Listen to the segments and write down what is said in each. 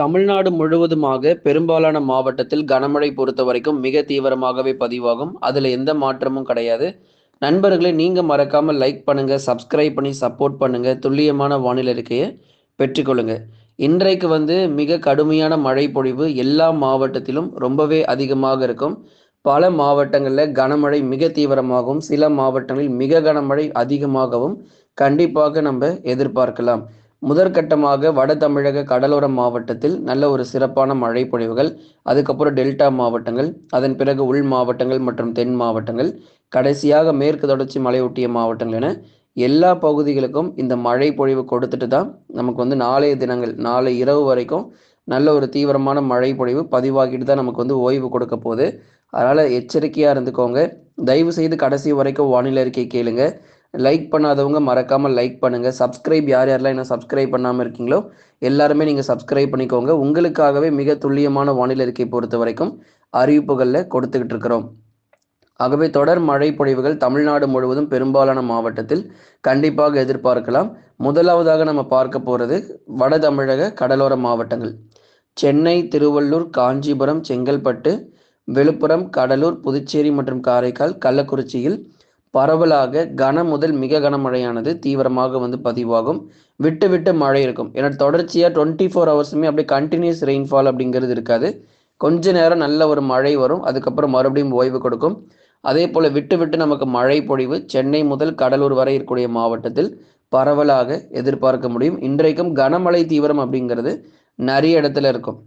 தமிழ்நாடு முழுவதுமாக பெரும்பாலான மாவட்டத்தில் கனமழை பொறுத்த வரைக்கும் மிக தீவிரமாகவே பதிவாகும். அதில் எந்த மாற்றமும் கிடையாது. நண்பர்களே நீங்கள் மறக்காமல் லைக் பண்ணுங்கள் சப்ஸ்கிரைப் பண்ணி சப்போர்ட் பண்ணுங்கள் துல்லியமான வானிலை இருக்கையை பெற்றுக்கொள்ளுங்க. இன்றைக்கு வந்து மிக கடுமையான மழை பொழிவு எல்லா மாவட்டத்திலும் ரொம்பவே அதிகமாக இருக்கும். பல மாவட்டங்களில் கனமழை மிக தீவிரமாகவும் சில மாவட்டங்களில் மிக கனமழை அதிகமாகவும் கண்டிப்பாக நம்ம எதிர்பார்க்கலாம். முதற்கட்டமாக வட தமிழக கடலோர மாவட்டத்தில் நல்ல ஒரு சிறப்பான மழை பொழிவுகள் அதுக்கப்புறம் டெல்டா மாவட்டங்கள் அதன் பிறகு உள் மாவட்டங்கள் மற்றும் தென் மாவட்டங்கள் கடைசியாக மேற்கு தொடர்ச்சி மலையொட்டிய மாவட்டங்கள் என எல்லா பகுதிகளுக்கும் இந்த மழை பொழிவு கொடுத்துட்டு தான் நமக்கு வந்து நாளைய தினங்கள் நாளை இரவு வரைக்கும் நல்ல ஒரு தீவிரமான மழை பொழிவு பதிவாகிட்டு தான் நமக்கு வந்து ஓய்வு கொடுக்க போகுது. அதனால் எச்சரிக்கையாக இருந்துக்கோங்க. தயவு செய்து கடைசி வரைக்கும் வானிலை அறிக்கை கேளுங்க. லைக் பண்ணாதவங்க மறக்காமல் லைக் பண்ணுங்கள் சப்ஸ்கிரைப் யார் யாரெல்லாம் இன்னும் சப்ஸ்கிரைப் பண்ணாமல் இருக்கீங்களோ எல்லாருமே நீங்கள் சப்ஸ்கிரைப் பண்ணிக்கோங்க. உங்களுக்காகவே மிக துல்லியமான வானிலை அறிக்கை பொறுத்த வரைக்கும் அறிவிப்புகளில் கொடுத்துக்கிட்டு இருக்கிறோம். ஆகவே தொடர் மழை பொழிவுகள் தமிழ்நாடு முழுவதும் பெரும்பாலான மாவட்டத்தில் கண்டிப்பாக எதிர்பார்க்கலாம். முதலாவதாக நம்ம பார்க்க போகிறது வட தமிழக கடலோர மாவட்டங்கள். சென்னை திருவள்ளூர் காஞ்சிபுரம் செங்கல்பட்டு விழுப்புரம் கடலூர் புதுச்சேரி மற்றும் காரைக்கால் கள்ளக்குறிச்சியில் பரவலாக கன முதல் மிக கனமழையானது தீவிரமாக வந்து பதிவாகும். விட்டு விட்டு மழை இருக்கும். ஏன்னா தொடர்ச்சியாக டுவெண்ட்டி ஃபோர் ஹவர்ஸுமே அப்படியே கண்டினியூஸ் ரெயின்ஃபால் அப்படிங்கிறது இருக்காது. கொஞ்ச நேரம் நல்ல ஒரு மழை வரும். அதுக்கப்புறம் மறுபடியும் ஓய்வு கொடுக்கும். அதே போல் விட்டு விட்டு நமக்கு மழை பொழிவு சென்னை முதல் கடலூர் வரை இருக்கக்கூடிய மாவட்டத்தில் பரவலாக எதிர்பார்க்க முடியும். இன்றைக்கும் கனமழை தீவிரம் அப்படிங்கிறது நிறைய இடத்துல இருக்கும்.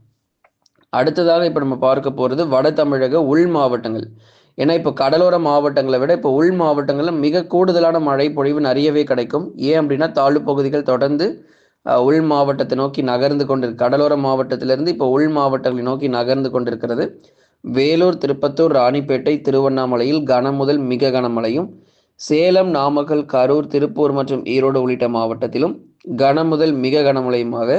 அடுத்ததாக இப்போ நம்ம பார்க்க போகிறது வட தமிழக உள் மாவட்டங்கள். ஏன்னா இப்போ கடலோர மாவட்டங்களை விட இப்போ உள் மாவட்டங்களில் மிக கூடுதலான மழை பொழிவு நிறையவே கிடைக்கும். ஏன் அப்படின்னா தாழ்வு பகுதிகள் தொடர்ந்து உள் மாவட்டத்தை நோக்கி நகர்ந்து கொண்டு கடலோர மாவட்டத்திலிருந்து இப்போ உள் மாவட்டங்களை நோக்கி நகர்ந்து கொண்டிருக்கிறது. வேலூர் திருப்பத்தூர் ராணிப்பேட்டை திருவண்ணாமலையில் கன முதல் மிக கனமழையும் சேலம் நாமக்கல் கரூர் திருப்பூர் மற்றும் ஈரோடு உள்ளிட்ட மாவட்டத்திலும் கன முதல் மிக கனமழையுமாக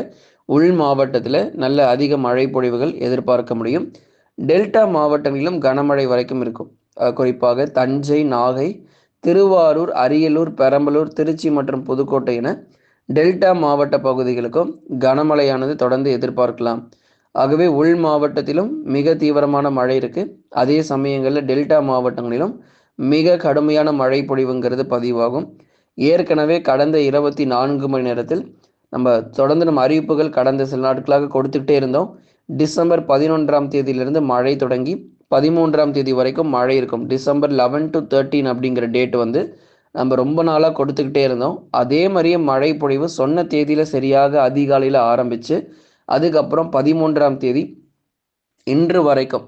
உள் மாவட்டத்தில் நல்ல அதிக மழை பொழிவுகள் எதிர்பார்க்க முடியும். டெல்டா மாவட்டங்களிலும் கனமழை வரைக்கும் இருக்கும். குறிப்பாக தஞ்சை நாகை திருவாரூர் அரியலூர் பெரம்பலூர் திருச்சி மற்றும் புதுக்கோட்டை என டெல்டா மாவட்ட பகுதிகளுக்கும் கனமழையானது தொடர்ந்து எதிர்பார்க்கலாம். ஆகவே உள் மாவட்டத்திலும் மிக தீவிரமான மழை இருக்கு. அதே சமயங்களில் டெல்டா மாவட்டங்களிலும் மிக கடுமையான மழை பொழிவுங்கிறது பதிவாகும். ஏற்கனவே கடந்த இருபத்தி நான்கு மணி நேரத்தில் நம்ம தொடர்ந்து நம்ம அறிவிப்புகள் கடந்த சில நாட்களாக கொடுத்துக்கிட்டே இருந்தோம். டிசம்பர் பதினொன்றாம் தேதியிலிருந்து மழை தொடங்கி பதிமூன்றாம் தேதி வரைக்கும் மழை இருக்கும். டிசம்பர் லெவன் டு தேர்ட்டீன் அப்படிங்கிற டேட் வந்து நம்ம ரொம்ப நாளாக கொடுத்துக்கிட்டே இருந்தோம். அதே மாதிரியே மழை பொழிவு சொன்ன தேதியில் சரியாக அதிகாலையில் ஆரம்பித்து அதுக்கப்புறம் பதிமூன்றாம் தேதி இன்று வரைக்கும்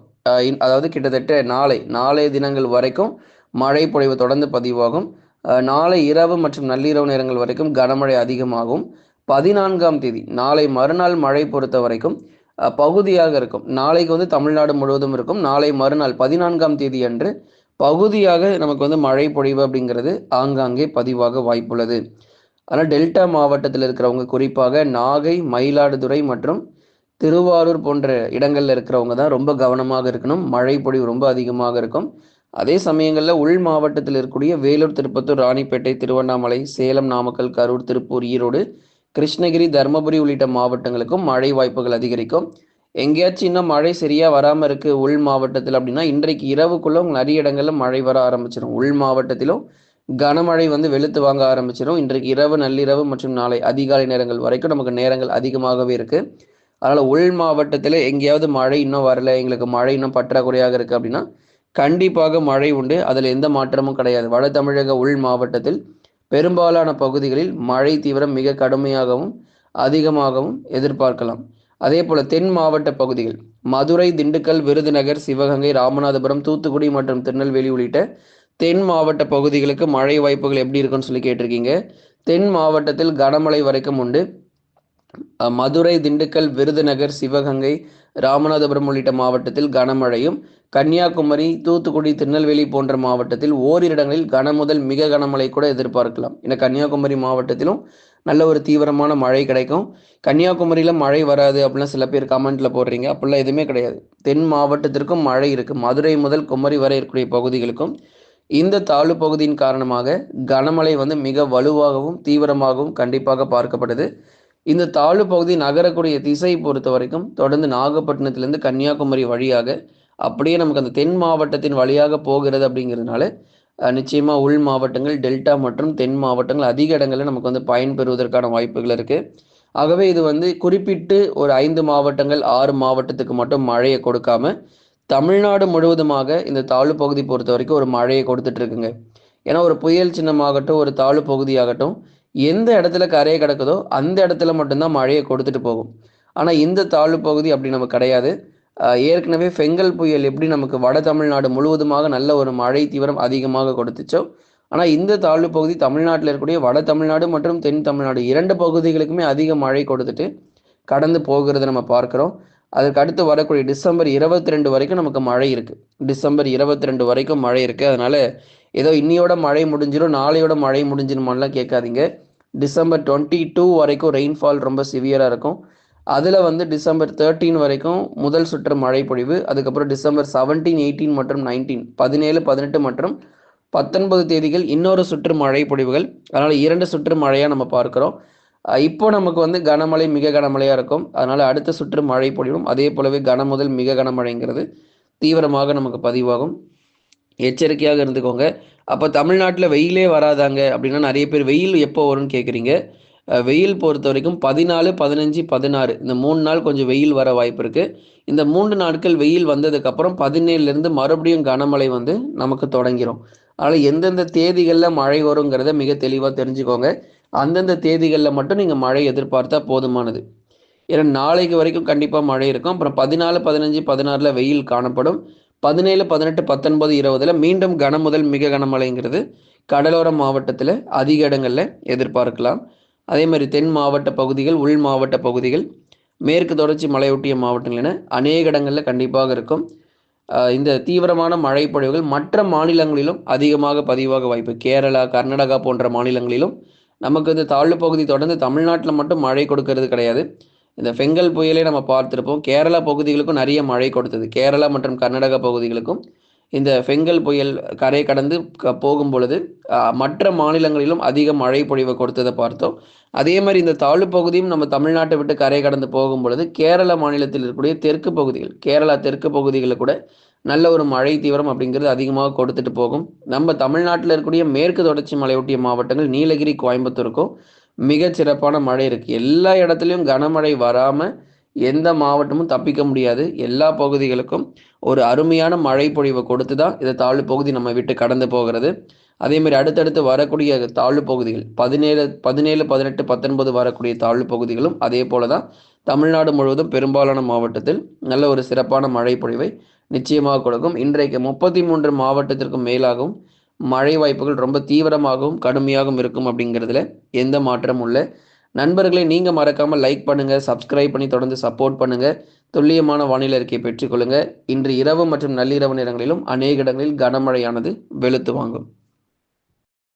அதாவது கிட்டத்தட்ட நாளை நாளைய தினங்கள் வரைக்கும் மழை பொழிவு தொடர்ந்து பதிவாகும். நாளை இரவு மற்றும் நள்ளிரவு நேரங்கள் வரைக்கும் கனமழை அதிகமாகும். பதினான்காம் தேதி நாளை மறுநாள் மழை பொறுத்த வரைக்கும் பகுதியாக இருக்கும். நாளைக்கு வந்து தமிழ்நாடு முழுவதும் இருக்கும். நாளை மறுநாள் பதினான்காம் தேதி அன்று பகுதியாக நமக்கு வந்து மழை பொழிவு அப்படிங்கிறது ஆங்காங்கே பதிவாக வாய்ப்புள்ளது. ஆனால் டெல்டா மாவட்டத்தில் இருக்கிறவங்க குறிப்பாக நாகை மயிலாடுதுறை மற்றும் திருவாரூர் போன்ற இடங்களில் இருக்கிறவங்க தான் ரொம்ப கவனமாக இருக்கணும். மழை பொழிவு ரொம்ப அதிகமாக இருக்கும். அதே சமயங்களில் உள் மாவட்டத்தில் இருக்கக்கூடிய வேலூர் திருப்பத்தூர் ராணிப்பேட்டை திருவண்ணாமலை சேலம் நாமக்கல் கரூர் திருப்பூர் ஈரோடு கிருஷ்ணகிரி தருமபுரி உள்ளிட்ட மாவட்டங்களுக்கும் மழை வாய்ப்புகள் அதிகரிக்கும். எங்கேயாச்சும் இன்னும் மழை சரியாக வராமல் இருக்குது உள் மாவட்டத்தில் அப்படின்னா இன்றைக்கு இரவுக்குள்ள நிறைய இடங்களில் மழை வர ஆரம்பிச்சிடும் உள் மாவட்டத்திலும் கனமழை வந்து வெளுத்து வாங்க ஆரம்பிச்சிடும் இன்றைக்கு இரவு நள்ளிரவு மற்றும் நாளை அதிகாலை நேரங்கள் வரைக்கும் நமக்கு நேரங்கள் அதிகமாகவே இருக்குது அதனால் உள் மாவட்டத்தில் எங்கேயாவது மழை இன்னும் வரல எங்களுக்கு மழை இன்னும் பற்றாக்குறையாக இருக்குது அப்படின்னா கண்டிப்பாக மழை உண்டு. அதில் எந்த மாற்றமும் கிடையாது. வட தமிழக உள் மாவட்டத்தில் பெரும்பாலான பகுதிகளில் மழை தீவிரம் மிக கடுமையாகவும் அதிகமாகவும் எதிர்பார்க்கலாம். அதே போல தென் மாவட்ட பகுதிகள் மதுரை திண்டுக்கல் விருதுநகர் சிவகங்கை ராமநாதபுரம் தூத்துக்குடி மற்றும் திருநெல்வேலி உள்ளிட்ட தென் மாவட்ட பகுதிகளுக்கு மழை வாய்ப்புகள் எப்படி இருக்குன்னு சொல்லி கேட்டிருக்கீங்க. தென் மாவட்டத்தில் கனமழை வரைக்கும் உண்டு. மதுரை திண்டுக்கல் விருதுநகர் சிவகங்கை ராமநாதபுரம் உள்ளிட்ட மாவட்டத்தில் கனமழையும் கன்னியாகுமரி தூத்துக்குடி திருநெல்வேலி போன்ற மாவட்டத்தில் ஓரிரு இடங்களில் கன முதல் மிக கனமழை கூட எதிர்பார்க்கலாம். ஏன்னா கன்னியாகுமரி மாவட்டத்திலும் நல்ல ஒரு தீவிரமான மழை கிடைக்கும். கன்னியாகுமரியில் மழை வராது அப்படிலாம் சில பேர் கமெண்ட்ல போடுறீங்க. அப்படிலாம் எதுவுமே கிடையாது. தென் மாவட்டத்திற்கும் மழை இருக்கு. மதுரை முதல் குமரி வரை இருக்கக்கூடிய பகுதிகளுக்கும். இந்த தாழ்வு பகுதியின் காரணமாக கனமழை வந்து மிக வலுவாகவும் தீவிரமாகவும் கண்டிப்பாக பார்க்கப்படுது. இந்த தாழ்வு பகுதி நகரக்கூடிய திசையை பொறுத்த வரைக்கும் தொடர்ந்து நாகப்பட்டினத்திலேருந்து கன்னியாகுமரி வழியாக அப்படியே நமக்கு அந்த தென் மாவட்டத்தின் வழியாக போகிறது அப்படிங்கிறதுனால நிச்சயமாக உள் மாவட்டங்கள் டெல்டா மற்றும் தென் மாவட்டங்கள் அதிக இடங்களில் நமக்கு வந்து பயன்பெறுவதற்கான வாய்ப்புகள் இருக்குது ஆகவே இது வந்து குறிப்பிட்டு ஒரு ஐந்து மாவட்டங்கள் ஆறு மாவட்டத்துக்கு மட்டும் மழையை கொடுக்காம தமிழ்நாடு முழுவதுமாக இந்த தாழ்வு பகுதி பொறுத்த வரைக்கும் ஒரு மழையை கொடுத்துட்ருக்குங்க ஏன்னா ஒரு புயல் சின்னமாகட்டும் ஒரு தாழ்வு பகுதியாகட்டும் எந்த இடத்துல கரையை கிடக்குதோ அந்த இடத்துல மட்டும்தான் மழையை கொடுத்துட்டு போகும். ஆனால் இந்த தாழ்வு பகுதி அப்படி நமக்கு கிடையாது. ஏற்கனவே ஃபெங்கல் புயல் எப்படி நமக்கு வட தமிழ்நாடு முழுவதுமாக நல்ல ஒரு மழை தீவிரம் அதிகமாக கொடுத்துச்சோ ஆனால் இந்த தாழ்வு பகுதி தமிழ்நாட்டில் இருக்கக்கூடிய வட தமிழ்நாடு மற்றும் தென் தமிழ்நாடு இரண்டு பகுதிகளுக்குமே அதிக மழை கொடுத்துட்டு கடந்து போகிறத நம்ம பார்க்குறோம். அதுக்கு அடுத்து வரக்கூடிய டிசம்பர் இருபத்தி ரெண்டு வரைக்கும் நமக்கு மழை இருக்குது டிசம்பர் இருபத்தி ரெண்டு வரைக்கும் மழை இருக்குது அதனால் ஏதோ இன்னையோட மழை முடிஞ்சிடும் நாளையோட மழை முடிஞ்சிருமான்லாம் கேட்காதீங்க. டிசம்பர் டுவெண்ட்டி டூ வரைக்கும் ரெயின்ஃபால் ரொம்ப சிவியராக இருக்கும். அதில் வந்து டிசம்பர் தேர்ட்டீன் வரைக்கும் முதல் சுற்று மழை பொழிவு அதுக்கப்புறம் டிசம்பர் செவன்டீன் எயிட்டீன் மற்றும் நைன்டீன் பதினேழு பதினெட்டு மற்றும் பத்தொன்பது தேதிகள் இன்னொரு சுற்று மழை பொழிவுகள். அதனால் இரண்டு சுற்று மழையாக நம்ம பார்க்குறோம். இப்போ நமக்கு வந்து கனமழை மிக கனமழையாக இருக்கும். அதனால் அடுத்த சுற்று மழை பொழிவும். அதே போலவே கன முதல் மிக கனமழைங்கிறது தீவிரமாக நமக்கு பதிவாகும். எச்சரிக்கையாக இருந்துக்கோங்க. அப்போ தமிழ்நாட்டில் வெயிலே வராதாங்க அப்படின்னா நிறைய பேர் வெயில் எப்போ வரும்னு கேட்குறீங்க வெயில் பொறுத்த வரைக்கும் பதினாலு பதினஞ்சு பதினாறு இந்த மூணு நாள் கொஞ்சம் வெயில் வர வாய்ப்பு இருக்குது இந்த மூன்று நாட்கள் வெயில் வந்ததுக்கப்புறம் பதினேழுலேருந்து மறுபடியும் கனமழை வந்து நமக்கு தொடங்கிடும் அதனால் எந்தெந்த தேதிகளில் மழை வருங்கிறத மிக தெளிவாக தெரிஞ்சுக்கோங்க. அந்தந்த தேதிகளில் மட்டும் நீங்கள் மழை எதிர்பார்த்தா போதுமானது. ஏன்னா நாளைக்கு வரைக்கும் கண்டிப்பாக மழை இருக்கும். அப்புறம் பதினாலு பதினஞ்சு பதினாறில் வெயில் காணப்படும். பதினேழு பதினெட்டு பத்தொன்பது இருபதில் மீண்டும் கன முதல் மிக கனமழைங்கிறது கடலோர மாவட்டத்தில் அதிக இடங்களில் எதிர்பார்க்கலாம். அதே மாதிரி தென் மாவட்ட பகுதிகள் உள் மாவட்ட பகுதிகள் மேற்கு தொடர்ச்சி மலையொட்டிய மாவட்டங்கள் என அநேக இடங்களில் கண்டிப்பாக இருக்கும். இந்த தீவிரமான மழைப்பொழிவுகள் மற்ற மாநிலங்களிலும் அதிகமாக பதிவாக வாய்ப்பு. கேரளா கர்நாடகா போன்ற மாநிலங்களிலும் நமக்கு இந்த தாழ்வு பகுதி தொடர்ந்து தமிழ்நாட்டில் மட்டும் மழை கொடுக்கறது கிடையாது. இந்த ஃபெங்கல் புயலே நம்ம பார்த்துருப்போம். கேரளா பகுதிகளுக்கும் நிறைய மழை கொடுத்தது. கேரளா மற்றும் கர்நாடகா பகுதிகளுக்கும் இந்த ஃபெங்கல் புயல் கரை கடந்து போகும் பொழுது மற்ற மாநிலங்களிலும் அதிக மழை பொழிவை கொடுத்ததை பார்த்தோம். அதே மாதிரி இந்த தாழ்வு பகுதியும் நம்ம தமிழ்நாட்டை விட்டு கரை கடந்து போகும் பொழுது கேரள மாநிலத்தில் இருக்கக்கூடிய தெற்கு பகுதிகள் கேரளா தெற்கு பகுதிகளில் கூட நல்ல ஒரு மழை தீவிரம் அப்படிங்கிறது அதிகமாக கொடுத்துட்டு போகும். நம்ம தமிழ்நாட்டில் இருக்கக்கூடிய மேற்கு தொடர்ச்சி மலையொட்டிய மாவட்டங்கள் நீலகிரி கோயம்புத்தூருக்கும் மிக சிறப்பான மழை இருக்குது எல்லா இடத்துலையும் கனமழை வராமல் எந்த மாவட்டமும் தப்பிக்க முடியாது. எல்லா பகுதிகளுக்கும் ஒரு அருமையான மழை பொழிவை கொடுத்து தான் இந்த தாழ்வு பகுதி நம்ம விட்டு கடந்து போகிறது. அதேமாதிரி அடுத்தடுத்து வரக்கூடிய தாழ்வு பகுதிகள் பதினேழு பதினேழு பதினெட்டு பத்தொன்பது வரக்கூடிய தாழ்வு பகுதிகளும் அதே போல தான் தமிழ்நாடு முழுவதும் பெரும்பாலான மாவட்டத்தில் நல்ல ஒரு சிறப்பான மழை பொழிவை நிச்சயமாக கொடுக்கும். இன்றைக்கு முப்பத்தி மூன்று மாவட்டத்திற்கும் மேலாகவும் மழை வாய்ப்புகள் ரொம்ப தீவிரமாகவும் கடுமையாகவும் இருக்கும் அப்படிங்கிறதுல எந்த மாற்றமும் இல்லை. நண்பர்களை நீங்கள் மறக்காமல் லைக் பண்ணுங்கள் சப்ஸ்கிரைப் பண்ணி தொடர்ந்து சப்போர்ட் பண்ணுங்கள் துல்லியமான வானிலை அறிக்கையை பெற்றுக்கொள்ளுங்கள் இன்று இரவு மற்றும் நள்ளிரவு நேரங்களிலும் அநேக இடங்களில் கனமழையானது வெளுத்து வாங்கும்.